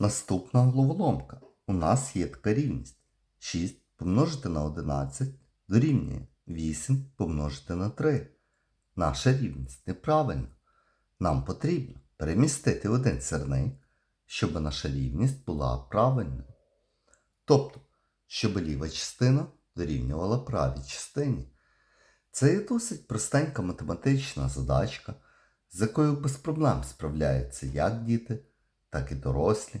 Наступна головоломка. У нас є така рівність. 6 помножити на 11 дорівнює 8 помножити на 3. Наша рівність неправильна. Нам потрібно перемістити один сирник, щоб наша рівність була правильною. Тобто, щоб ліва частина дорівнювала правій частині. Це є досить простенька математична задачка, з якою без проблем справляються як діти, так і дорослі.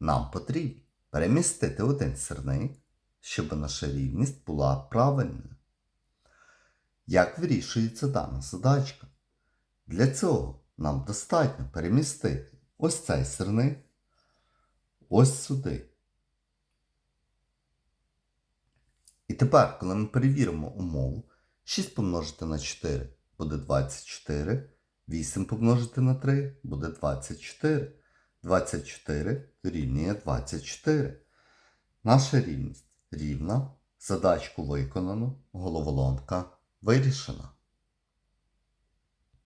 Нам потрібно перемістити один сирник, щоб наша рівність була правильною. Як вирішується дана задачка? Для цього нам достатньо перемістити ось цей сирник ось сюди. І тепер, коли ми перевіримо умову, 6 помножити на 4 буде 24, 8 помножити на 3 буде 24. 24 дорівнює 24. Наша рівність рівна. Задачку виконано, головоломка вирішена.